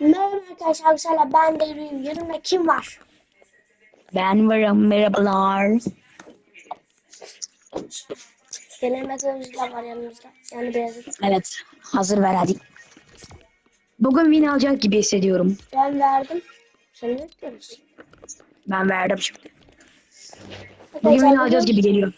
Merhaba arkadaşlar, mesela ben Devrim. Yanımda kim var? Ben varım. Merhabalar. Deneme gözlüler var yanımızda. Yani beyazı. Evet. Hazır ver hadi. Bugün win alacak gibi hissediyorum. Ben verdim. Sen ne diyorsun? Ben verdim şimdi. Bugün win alacağız gibi geliyor.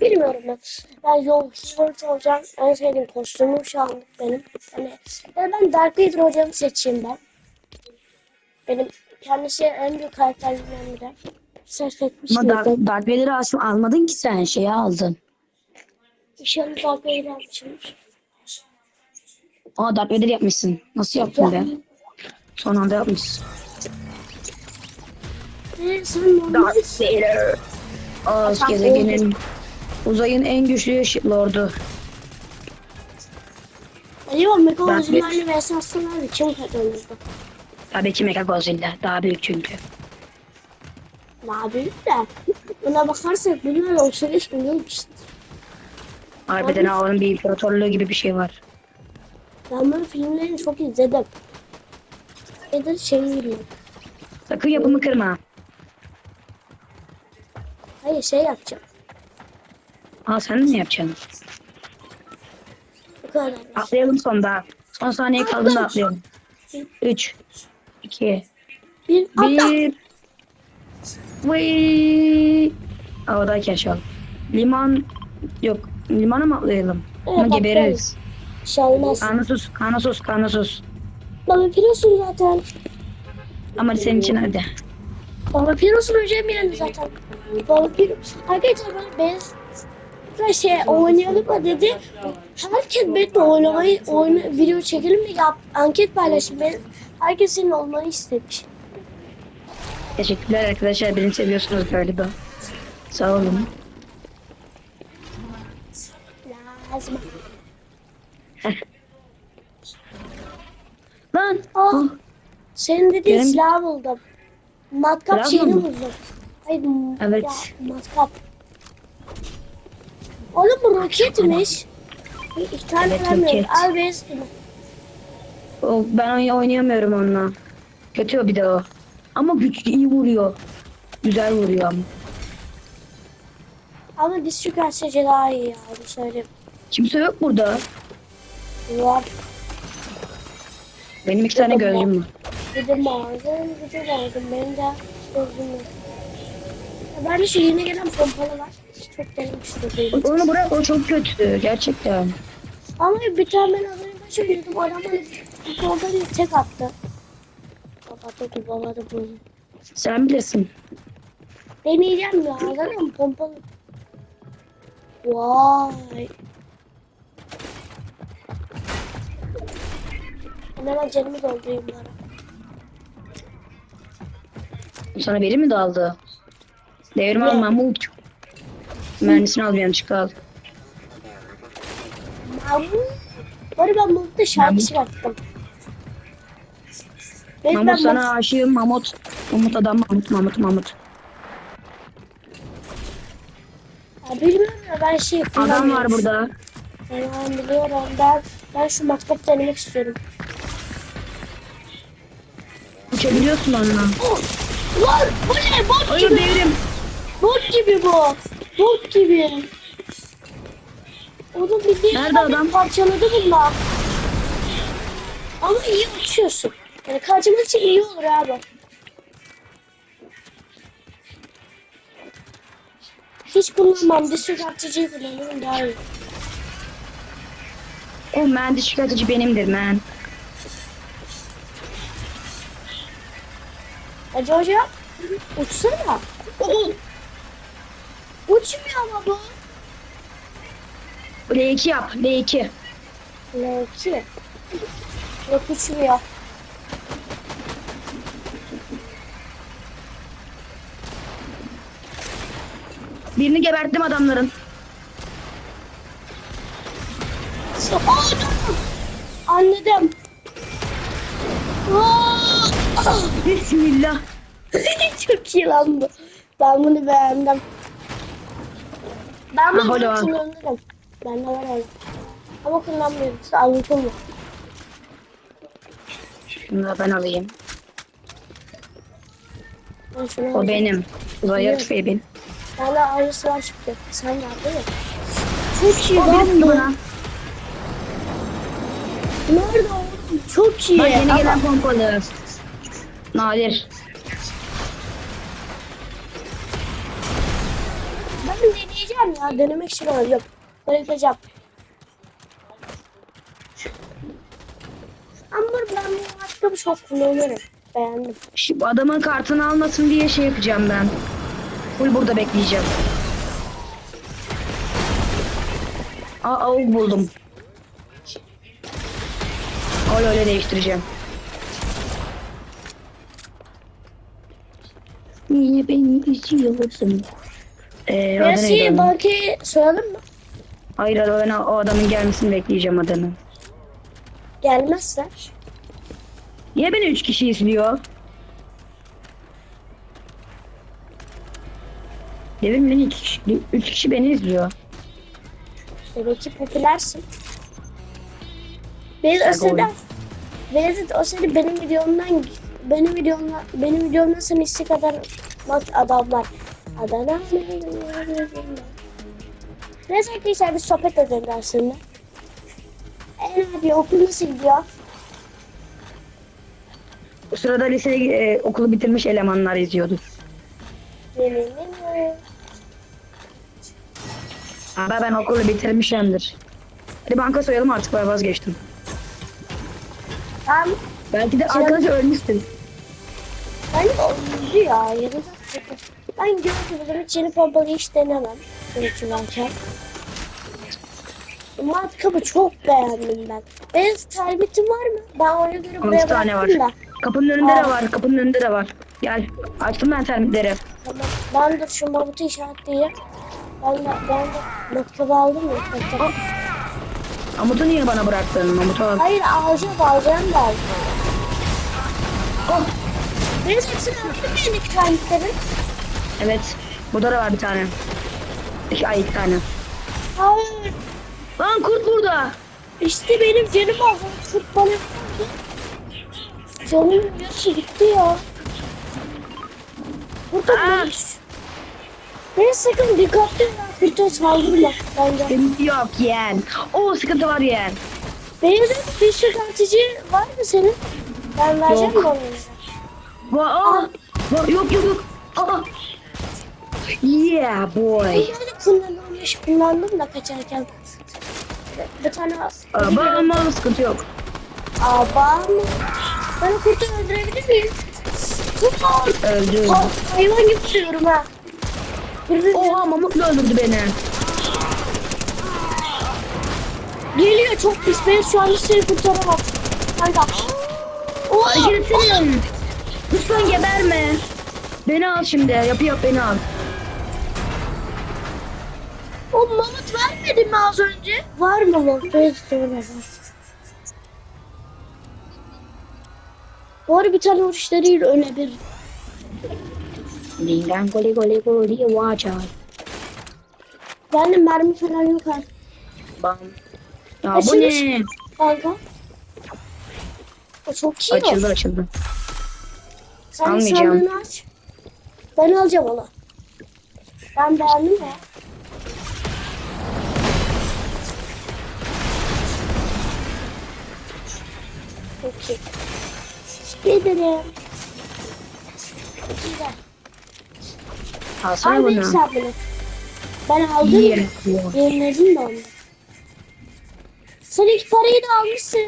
Bilmiyorum ben. Ben yol sport olacağım. En sevdiğim kostümüm şu an benim. Hani yani ben Dark Vader hocamı seçeyim ben. Benim kendisi en büyük karakterlerimden biri. Ses etmiş Ama Dark? Dark Vader'ı aslında almadın ki sen. Şeyi aldın. İnşallah Dark Vader almışımdır. Aa Dark Vader yapmışsın. Nasıl yaptın be? Son anda yapmışsın. Ee, Dark Vader. Tamam, gezegenin uzayın en güçlü lordu. Acaba Mega Uzunlarla ve esaslarla kim kazanırdı? Tabii ki Mega Godzilla. Daha büyük çünkü. Daha büyük de. Buna bakarsak bunlar 35 milyon kişi. Harbiden Abi- Ağa'nın bir imparatorluğu gibi bir şey var. Ben böyle filmlerini çok izledim. Ya da şey bilmiyorum. Sakın yapımı kırma. Hayır şey yapacağım. Aa sen de ne yapacaksın? Bu kadar. Atlayalım sonda. Son saniye kaldığında atlayalım. 3, 2, Bir atla. 1. Vıy. Havadayken şu an. Liman yok. Limana mı atlayalım? Evet, Ama gebeririz. Şey olmaz. Karnı sus, karnı sus, karnı sus. Baba Piros'un zaten. Ama senin için hadi. Baba Piros'un hocam yani zaten. Baba Piros. Arkadaşlar ben beyaz şey oynayalım mı dedi. Herkes benimle oynamayı, oyna, video çekelim mi? Yap, anket paylaşın. Ben, herkes senin olmanı istemiş. Teşekkürler arkadaşlar. Beni seviyorsunuz galiba. Sağ olun. Lazım. Lan. Ah, Senin dediğin Benim- silah buldum. Matkap Silah şeyini mı? buldum. Hayır, m- Evet. Ya, matkap. Oğlum bu roketmiş. İki tane Evet, vermiyorum. roket. Al bez gibi. o, ben oy- oynayamıyorum onunla. Kötü o bir de o. Ama güçlü iyi vuruyor. Güzel vuruyor ama. Ama diz çökertçece daha iyi ya. Onu söyleyeyim. Kimse yok burada. Var. Benim iki tane gözlüğüm var. Bir de bir de vardı. Benim de gözüm yok. Ben de şu yeni gelen pompalı var. Çok denemek istedim. Onu bırak o çok kötü gerçekten. Ama bir tane ben az önce söyledim. Adam bana bir pompalı tek attı. Kapattı, babaladı bunu. Sen bilirsin. Deneyeceğim ya. Zaten pompalı. Vay. Hemen canımı doldurayım bana. Sana biri mi daldı? Devrim al Mahmut. Mühendisini al bir yanlışlıkla al. Mahmut. Bari ben Mahmut'ta şarkı Mahmut. çıkarttım. Ben, Mahmut ben sana aşığım Mahmut. Mahmut adam Mahmut Mahmut Mahmut. Ya bilmiyorum ya ben şey Adam var burada. Tamam biliyorum. Ben, ben şu matkap denemek istiyorum. Uçabiliyorsun onunla. Oh! Lan bu ne? Bot Hayır gibi. devrim. Bot gibi bu. Bot gibi. Onu bildiğin Nerede adam? parçaladı bunlar. Ama iyi uçuyorsun. Yani için iyi olur abi. Hiç kullanmam. Disk çıkartıcıyı kullanıyorum daha iyi. O mühendis şikayetici benimdir man. Hacı hoca uçsana. Uçmuyor ama bu. L2 yap L2. L2. Yok uçmuyor. Birini geberttim adamların. Dur. Anladım. Aa! Bismillah. Çok iyi lan bu. Ben bunu beğendim. Ben bunu Ha, hala. kullanırım. Bende var öyle. Ama kullanmıyorum. İşte anlatılmıyor. Şunu da ben alayım. Ben şunu O benim. Zayıf benim. Hala aynısı var çıktı. Sen var değil mi? Çok iyi O lan benim bu. bana. Nerede oğlum? Çok iyi. Bak yeni gelen pompalı. Nadir. Ya. Denemek için. Ben yapacağım. Ama ben bu maçta çok kullanırım. Beğendim. Şu adamın kartını almasın diye şey yapacağım ben. Full burada bekleyeceğim. Aa avuk buldum. Öyle öyle değiştireceğim. Niye beni üzüyorsun? Ee, adı neydi iyi onun? bankayı soyalım mı? Hayır hayır, ben o adamın gelmesini bekleyeceğim adamın. Gelmezse. Niye beni üç kişi izliyor? Devin beni iki kişi, üç kişi beni izliyor. Demek ki popülersin. Beyaz Sen Asır'dan Beyazıt o seni benim videomdan benim videomdan benim videomdan sen hissi kadar bak adamlar. Adana Neyse arkadaşlar biz sohbet edelim aslında. En abi okul nasıl gidiyor? O sırada lise e, okulu bitirmiş elemanlar izliyordu. Ama ben okulu bitirmişimdir. Hadi banka soyalım artık ben vazgeçtim. Tamam. Belki de arkadaş ölmüştür. Ben oldu ya. Yarın ben gördüm hiç yeni pompalı hiç denemem. Çünkü varken. Matkabı çok beğendim ben. Benim termitim var mı? Ben ona göre 12 buraya tane var. da. Kapının önünde de Aa. var. Kapının önünde de var. Gel. Açtım ben termitleri. Tamam. Ben de şu mamutu işaretleyeyim. Ben de, ben de matkabı aldım ya. Matkabı. Mamut'u niye bana bıraktın? Mamut'u al. Hayır alacağım alacağım ben. Oh. Benim hepsini mı elindeki termitlerin? Evet. Burada da var bir tane. İki, ay iki tane. Hayır. Lan kurt burada. İşte benim canım aldı. Sırf bana vurdu. Canım yarısı gitti ya. Burada Aa. Beni sakın dikkatli ol. Kurta saldırma bence. Yok yeğen. Oo sıkıntı var yeğen. Benim de bir çıkartıcı var mı senin? Ben vereceğim mi onu? Va aa. Va- yok yok yok. Aa. Yeah boy. Kullanılmış kullandım da kaçarken. Bir tane Aa, ama sıkıntı yok. Aba mı? Ben kurtu öldürebilir miyim? Kurtar! Öldü. Ha, hayvan gibi tutuyorum ha. Kırdı. Oha Mamut'la öldürdü beni. Geliyor çok pis. Ben şu an seni kurtaramam. Kanka. Oh, Hareket etsene. Lütfen geberme. Beni al şimdi. Yapı yap beni al. O mamut vermedi mi az önce? Var mı mamut? Ben söylemem. Bu arada bir tane vuruşlarıyla ölebilir. Dinlen goli goli goli vaca. Bende mermi falan yok ha. Bam. Ya bu Açıldı. ne? Kanka. O çok iyi Açıldı o. açıldı. Sen Almayacağım. sandığını aç. Ben alacağım onu. Ben beğendim ya. İyi. Teşekkür ederim. Güzel. Alsana Al benim bunu. hesabını. Ben aldım. Yeniledim de onu. Sen ilk parayı da almışsın.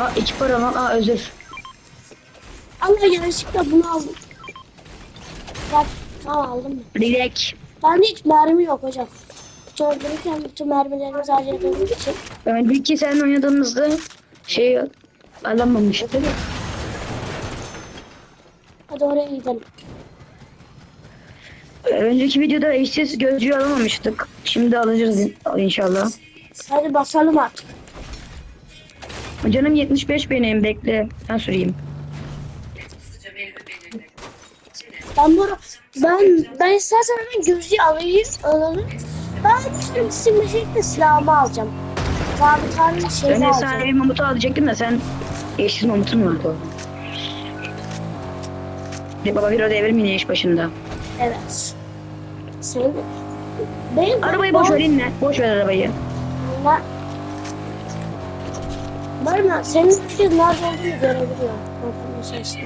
Aa iç para lan. Aa özür. Allah yanlışlıkla bunu aldım. Bak, tamam aldım? Dilek. Bende hiç mermi yok hocam. Çoğunlukla bütün mermilerimizi harcadığımız için. Önceki sen oynadığımızda şey alamamıştı. Hadi oraya gidelim. Önceki videoda eşsiz gözcüğü alamamıştık. Şimdi alacağız in- inşallah. Hadi basalım artık. Canım 75 benim bekle. Ben süreyim. Ben bu ben ben istersen hemen gözlüğü alayım alalım. Ben şimdi simgeşekle silahımı alacağım. Daha bir tane şey Ben de alacağım. sen alacaktım da sen Eşsiz Mahmut'un o. Bir baba bir devrim yine iş başında. Evet. Sen benim Arabayı boş ver inme. Boş ver arabayı. Ben Barma senin ülkenin nerede olduğunu görebiliyorum. Korkunun sesini.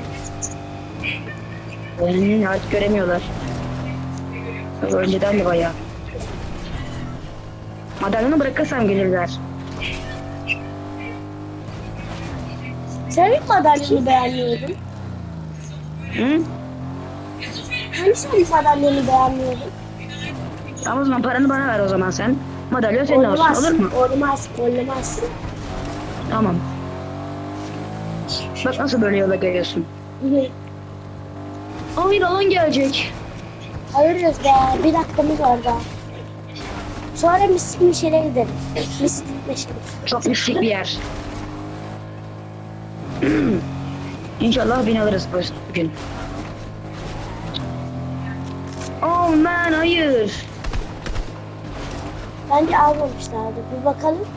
Hmm, artık göremiyorlar. Önceden de bayağı. Madalyonu bırakırsam gelirler. Sen ilk madalyonu beğenmiyordun. Hı? Hani sen ilk madalyonu beğenmiyordun? Tamam o zaman paranı bana ver o zaman sen. Madalyon senin olsun Olmaz. olur mu? Olmaz. Olmaz. Tamam. Bak nasıl böyle yola geliyorsun. Hayır alan gelecek. ayırırız be. Bir dakikamız var daha. Sonra mistik meşale gidelim. Mistik meşale. Çok mistik bir yer. İnşallah bin alırız bu bugün. Oh man hayır. Bence almamışlardı. Bir bakalım.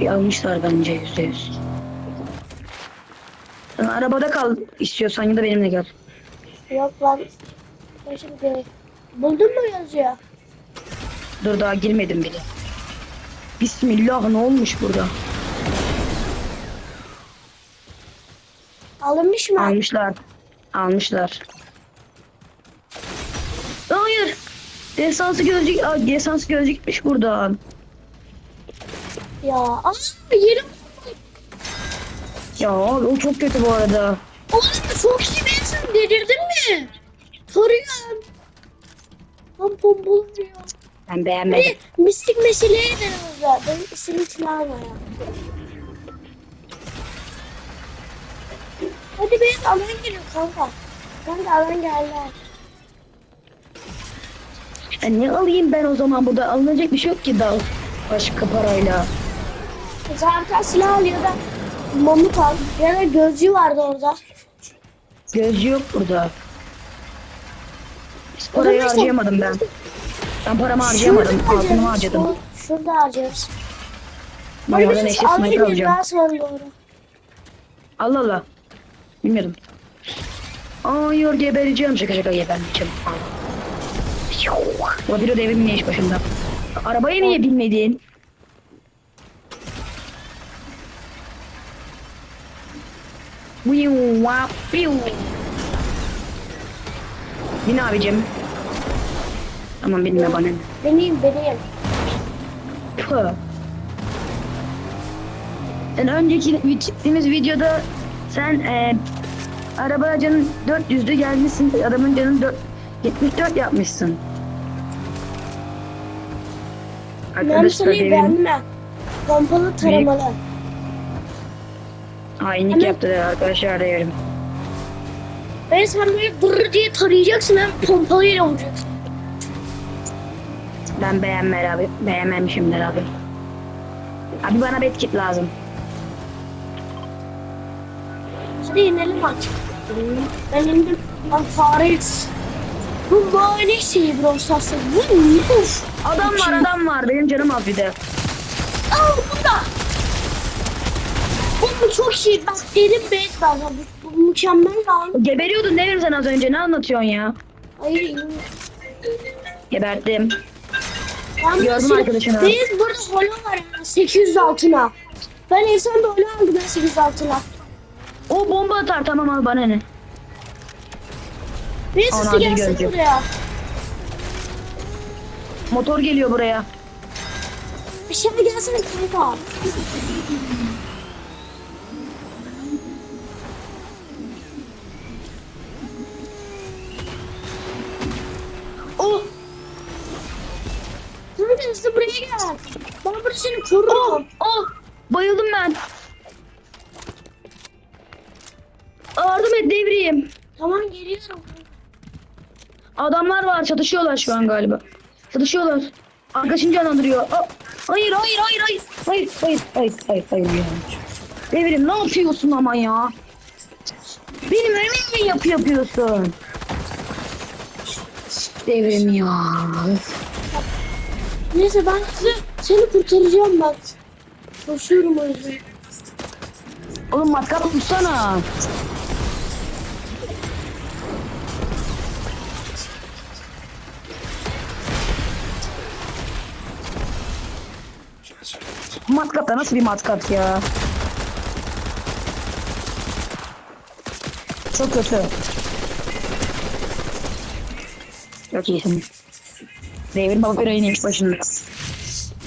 Bir almışlar bence yüzde yüz. Sen arabada kal istiyorsan ya da benimle gel. Yok lan. Ben Şimdi buldun mu yazıyor? Dur daha girmedim bile. Bismillah ne olmuş burada? Alınmış mı? Almışlar. Almışlar. Hayır. Desansı gözcük, Aa, desansı gitmiş buradan. Ya. Aa, yerim. Ya o çok kötü bu arada. Oğlum çok iyi bensin. Delirdin mi? Soruyorum. Tam pompalıyor. Ben beğenmedim. Hadi mistik meseleye ya. Benim isim için alma ya. Hadi benim alan geliyor kanka. Kanka alan geldi. Ya ne alayım ben o zaman burada? Alınacak bir şey yok ki daha başka parayla. Zaten silah al ya da mamut al. Ya da gözcü vardı orada. Gözcü yok burada. Hiç parayı Oğlum harcayamadım ben. Ben paramı harcayamadım. Şurada Altınımı harcadım. Şur- Şurada. Ben Hadi oradan biz eşit sniper alacağım. doğru. Allah Allah. Bilmiyordum. Hayır gebereceğim. Şaka şaka gebermeyeceğim. O devrim ne iş başında. Arabaya niye binmedin? Bin abicim. Tamam binme bana. Deneyim deneyim. Pı. Sen önceki çektiğimiz videoda sen e, araba canın 400'dü gelmişsin adamın canın 4, 74 yapmışsın. Arkadaşlar sana devin beğendim ben. Pompalı taramalı. hainlik Hemen- yaptı arkadaşlar devrim. Ben sen böyle brr diye tarayacaksın hem pompalıyla vuracaksın. Ben beğenme abi. Beğenmemişimdir abi. Abi bana betkit lazım. Hadi inelim artık. Ben indim. Lan fare. Bu mani şeyi bro sası. Bu ne? Adam var adam var. Benim canım az bir de. Aa bunda. Bu çok iyi. Bak dedim base ben. Bu, bu mükemmel lan. Geberiyordun devrim sen az önce. Ne anlatıyorsun ya? Ay. Geberttim. Ben Gördüm mesela- arkadaşını. Biz burada holo var ya 800 altına. Ben efsane holo aldım ben 800 altına. O bomba atar tamam al bana ne? Bir Ana, gelsin buraya. Motor geliyor buraya. Aşağı gelsene kanka. Oh! Kanka hızlı buraya gel. Ben burada seni korurum. Oh! Bayıldım ben. Et devriyim. Tamam geliyorum. Adamlar var çatışıyorlar şu an galiba. Çatışıyorlar. Arkadaşını canlandırıyor. Oh! Hayır hayır hayır hayır. Hayır hayır hayır hayır hayır ya. Devrim ne yapıyorsun ama ya? Benim önüme mi yapı yapıyorsun? Devrim ya. Neyse ben size, seni kurtaracağım bak. Koşuyorum o yüzden. Oğlum matkap tutsana. Matkap da nasıl bir matkap ya? Çok kötü. Çok iyisin. Devrim baba bir neymiş başında.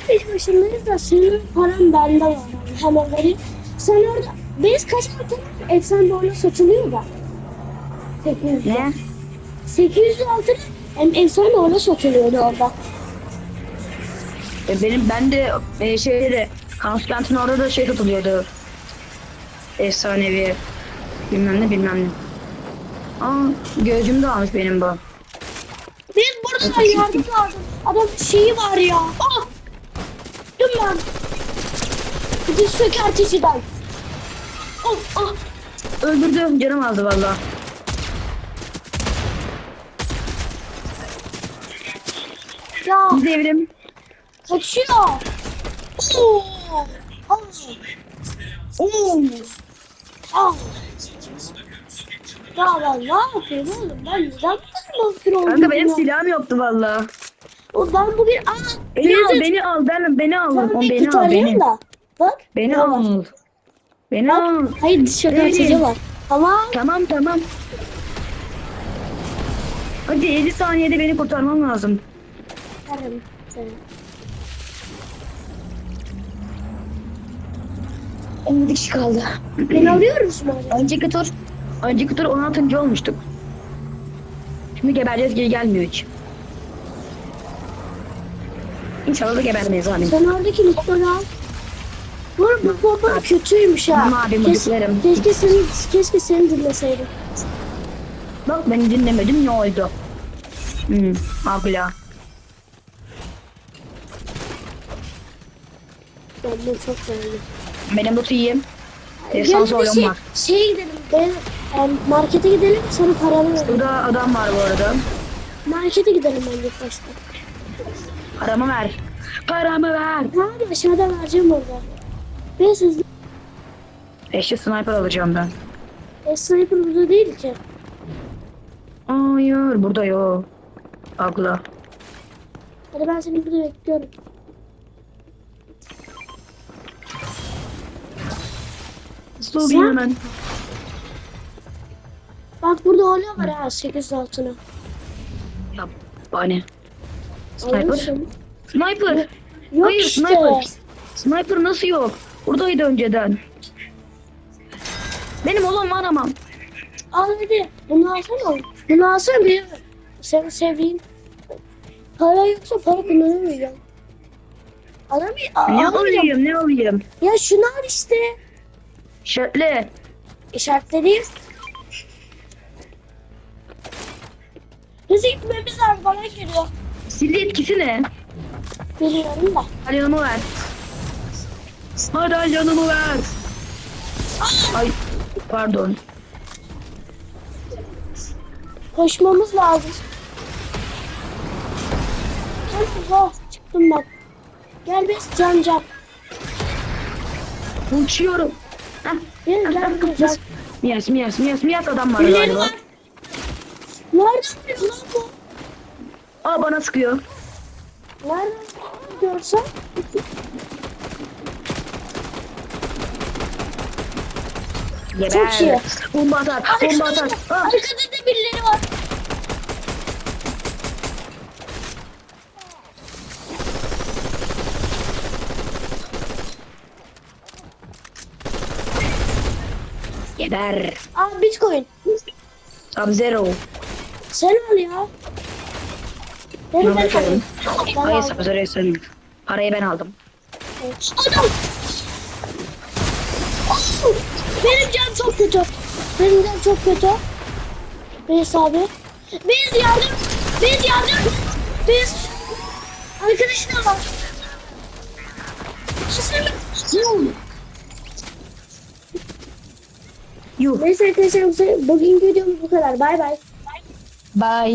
Hiç başındayız da senin paran bende var. Hemen vereyim. Sen orada biz kaç altın efsane doğru satılıyor da. 800. Ne? 800 altın efsane doğru satılıyordu orada. E, benim ben de e, şeyde Kamus Kent'in orada da şey satılıyordu. Efsanevi. Bilmem ne bilmem ne. Aa gözüm de almış benim bu. Biz burada yardım lazım. Adam şeyi var ya. Ah! Dur lan. Bir sökerteciden. Oh, ah. Öldürdüm canım aldı valla. Ya Devrim. Kaçıyor. Oo! Al. Oo! Al. Ya ben ne yapayım oğlum? Ben neden bu vampir oldum? Kanka benim ya? silahım yoktu valla. O Ben bugün... Aa! Beni al beni al ben beni al. Ben O bir beni al tutarayım beni. da. Bak. Beni Bak. al. Beni Bak. al. Hayır sökerteci Vereyim. var. Tamam. Tamam tamam. Hadi 50 saniyede beni kurtarman lazım. Varım. Seni. 17 kişi kaldı. Beni alıyor musun acaba? Önceki tur, önceki tur 16. olmuştuk. Şimdi gebereceğiz geri gelmiyor hiç. İnşallah da gebermeyiz abi. Sen oradaki lütfen al. Bu bu bomba kötüymüş ha. Tamam abi, Kes- keşke seni, keşke seni dinleseydim. Bak beni dinlemedim ne oldu? Hmm, abla. Ben çok beğendim. Benim botu yiyeyim. Gel Efsane bir oyun şey, var. şeye gidelim. Ben, em, markete gidelim sana paranı verelim. Burada adam var bu arada. Markete gidelim bence başta. Paramı ver. Paramı ver. Abi aşağıda vereceğim orada. Ben hızlı. Eşli sniper alacağım ben. E, sniper burada değil ki. Hayır burada yok. Abla. Hadi ben seni burada bekliyorum. Su Sen- hemen. Bak burada hala var ha 8 altına. Ya bani. Sniper. Almışım. Sniper. Yok Hayır işte. sniper. Sniper nasıl yok? Buradaydı önceden. Benim olan var ama. Al hadi. Bunu alsana. Bunu alsana bir. Seni seveyim. Para yoksa para kullanamayacağım. Alamay Ne alamayacağım. alayım ne alayım? Ya şunu al işte. Şöyle. İşaretleyeyim. Hızlı gitmemiz lazım. Bana geliyor. Sildi etkisi ne? Biliyorum da. Hadi yanımı ver. Hadi al yanımı ver. Ay pardon. Koşmamız lazım. Oh, çıktım bak. Gel biz can can. Uçuyorum. Miyas miyas miyas miyas adam var Birileri galiba. var. Nereden biliyor lan bu? Aa bana sıkıyor. Nereden görsen? Geber. Çok iyi. Bomba atar. Bomba atar. Ah. Arkada da birileri var. Geber. Aa bitcoin. Sub zero. Sen al ya. Ben Ben. Ben Hayır aldım. sub zero'yu senin. Parayı ben aldım. Adam. Oh! Benim canım çok kötü. Benim canım çok kötü. Biz abi. Biz yardım. Biz yardım. Biz. Arkadaşına bak. Sen Yuh. Neyse arkadaşlar bugünkü videomuz bu kadar. Bay bay. Bye.